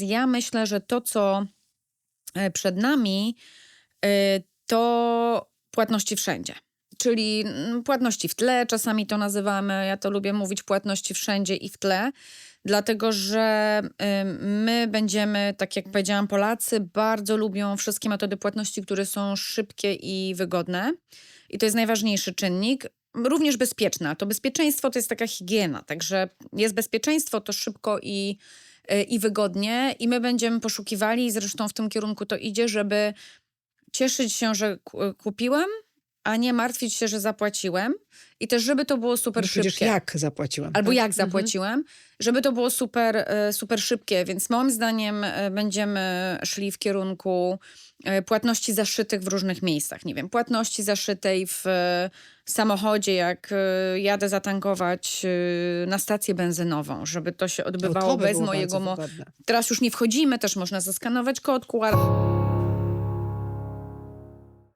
Ja myślę, że to, co e, przed nami, e, to płatności wszędzie. Czyli mm, płatności w tle, czasami to nazywamy, ja to lubię mówić, płatności wszędzie i w tle, dlatego że ym, my będziemy, tak jak powiedziałam, Polacy bardzo lubią wszystkie metody płatności, które są szybkie i wygodne. I to jest najważniejszy czynnik. Również bezpieczna. To bezpieczeństwo to jest taka higiena, także jest bezpieczeństwo, to szybko i, y, i wygodnie. I my będziemy poszukiwali, zresztą w tym kierunku to idzie, żeby cieszyć się, że ku- kupiłem, a nie martwić się, że zapłaciłem. I też, żeby to było super No szybkie. jak zapłaciłam? Albo tak? jak zapłaciłem, żeby to było super, e, super szybkie, więc moim zdaniem e, będziemy szli w kierunku e, płatności zaszytych w różnych miejscach. Nie wiem, płatności zaszytej w samochodzie, jak jadę zatankować na stację benzynową, żeby to się O, odbywało to by bez mojego... Mo- wygodne. Teraz już nie wchodzimy, też można zaskanować kod QR.